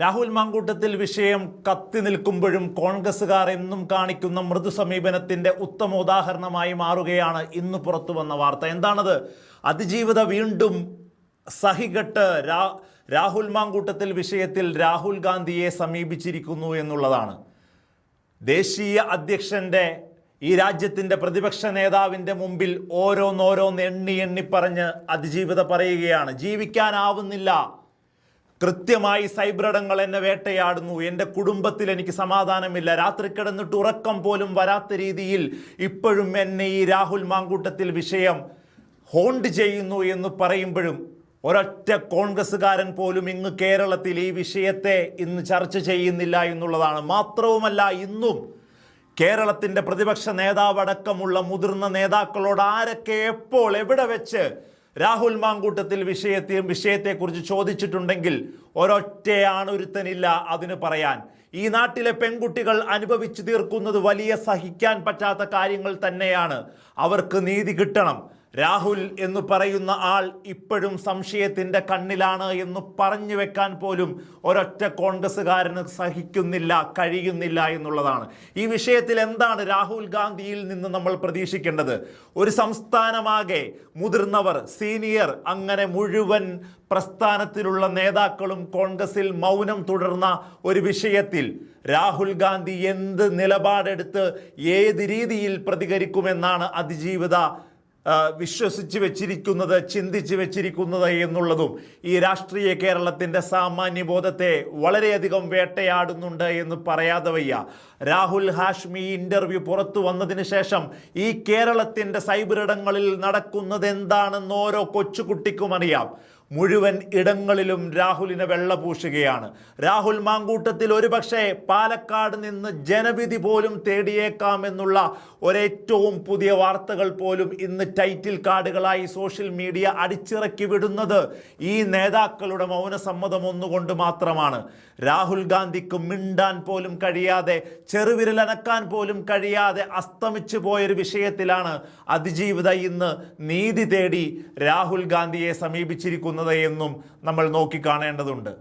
രാഹുൽ മാങ്കൂട്ടത്തിൽ വിഷയം കത്തി നിൽക്കുമ്പോഴും കോൺഗ്രസുകാർ എന്നും കാണിക്കുന്ന മൃദു സമീപനത്തിന്റെ ഉത്തമ ഉദാഹരണമായി മാറുകയാണ് ഇന്ന് പുറത്തു വന്ന വാർത്ത. എന്താണത്? അതിജീവിത വീണ്ടും സഹികെട്ട് രാ രാഹുൽ മാങ്കൂട്ടത്തിൽ വിഷയത്തിൽ രാഹുൽ ഗാന്ധിയെ സമീപിച്ചിരിക്കുന്നു എന്നുള്ളതാണ്. ദേശീയ അധ്യക്ഷന്റെ ഈ രാജ്യത്തിന്റെ പ്രതിപക്ഷ നേതാവിന്റെ മുമ്പിൽ ഓരോന്നോരോന്ന് എണ്ണി എണ്ണി പറഞ്ഞ് അതിജീവിത പറയുകയാണ്. ജീവിക്കാനാവുന്നില്ല. കൃത്യമായി സൈബ്രടങ്ങൾ എന്നെ വേട്ടയാടുന്നു. എന്റെ കുടുംബത്തിൽ എനിക്ക് സമാധാനമില്ല. രാത്രി കിടന്നിട്ട് ഉറക്കം പോലും വരാത്ത രീതിയിൽ ഇപ്പോഴും എന്നെ ഈ രാഹുൽ മാങ്കൂട്ടത്തിൽ വിഷയം ഹോണ്ട് ചെയ്യുന്നു എന്ന് പറയുമ്പോഴും ഒരൊറ്റ കോൺഗ്രസ്സുകാരൻ പോലും ഇന്ന് കേരളത്തിൽ ഈ വിഷയത്തെ ഇന്ന് ചർച്ച ചെയ്യുന്നില്ല എന്നുള്ളതാണ്. മാത്രവുമല്ല ഇന്നും കേരളത്തിന്റെ പ്രതിപക്ഷ നേതാവടക്കമുള്ള മുതിർന്ന നേതാക്കളോട് ആരൊക്കെ എപ്പോൾ എവിടെ വെച്ച് രാഹുൽ മാങ്കൂട്ടത്തിൽ വിഷയത്തെ വിഷയത്തെക്കുറിച്ച് ചോദിച്ചിട്ടുണ്ടെങ്കിൽ ഒരൊറ്റയാണ് ഒരുത്തനില്ല അതിന് പറയാൻ. ഈ നാട്ടിലെ പെൺകുട്ടികൾ അനുഭവിച്ചു തീർക്കുന്നത് വലിയ സഹിക്കാൻ പറ്റാത്ത കാര്യങ്ങൾ തന്നെയാണ്. അവർക്ക് നീതി കിട്ടണം. രാഹുൽ എന്ന് പറയുന്ന ആൾ ഇപ്പോഴും സംശയത്തിന്റെ കണ്ണിലാണ് എന്ന് പറഞ്ഞു വെക്കാൻ പോലും ഒരൊറ്റ കോൺഗ്രസ്സുകാരന് സഹിക്കുന്നില്ല കഴിയുന്നില്ല എന്നുള്ളതാണ്. ഈ വിഷയത്തിൽ എന്താണ് രാഹുൽ ഗാന്ധിയിൽ നിന്ന് നമ്മൾ പ്രതീക്ഷിക്കേണ്ടത്? ഒരു സംസ്ഥാനമാകെ മുതിർന്നവർ സീനിയർ അങ്ങനെ മുഴുവൻ പ്രസ്ഥാനത്തിലുള്ള നേതാക്കളും കോൺഗ്രസിൽ മൗനം തുടർന്ന ഒരു വിഷയത്തിൽ രാഹുൽ ഗാന്ധി എന്ത് നിലപാടെടുത്ത് ഏത് രീതിയിൽ പ്രതികരിക്കുമെന്നാണ് അതിജീവിത വിശ്വസിച്ച് വെച്ചിരിക്കുന്നത് ചിന്തിച്ച് വെച്ചിരിക്കുന്നത് എന്നുള്ളതും ഈ രാഷ്ട്രീയ കേരളത്തിന്റെ സാമാന്യബോധത്തെ വളരെയധികം വേട്ടയാടുന്നുണ്ട് എന്ന് പറയാതെ വയ്യ. രാഹുൽ ഹാഷ്മി ഇന്റർവ്യൂ പുറത്തു വന്നതിന് ശേഷം ഈ കേരളത്തിന്റെ സൈബറിടങ്ങളിൽ നടക്കുന്നത് എന്താണെന്ന് ഓരോ കൊച്ചുകുട്ടിക്കും അറിയാം. മുഴുവൻ ഇടങ്ങളിലും രാഹുലിനെ വെള്ളപൂശുകയാണ്. രാഹുൽ മാങ്കൂട്ടത്തിൽ ഒരുപക്ഷെ പാലക്കാട് നിന്ന് ജനവിധി പോലും തേടിയേക്കാമെന്നുള്ള ഒരേറ്റവും പുതിയ വാർത്തകൾ പോലും ഇന്ന് ടൈറ്റിൽ കാർഡുകളായി സോഷ്യൽ മീഡിയ അടിച്ചിറക്കി വിടുന്നത് ഈ നേതാക്കളുടെ മൗനസമ്മതം ഒന്നുകൊണ്ട് മാത്രമാണ്. രാഹുൽ ഗാന്ധിക്ക് മിണ്ടാൻ പോലും കഴിയാതെ ചെറുവിരലനക്കാൻ പോലും കഴിയാതെ അസ്തമിച്ചു പോയൊരു വിഷയത്തിലാണ് അതിജീവിത ഇന്ന് നീതി തേടി രാഹുൽ ഗാന്ധിയെ സമീപിച്ചിരിക്കുന്നത്. എന്നും നമ്മൾ നോക്കിക്കാണേണ്ടതുണ്ട്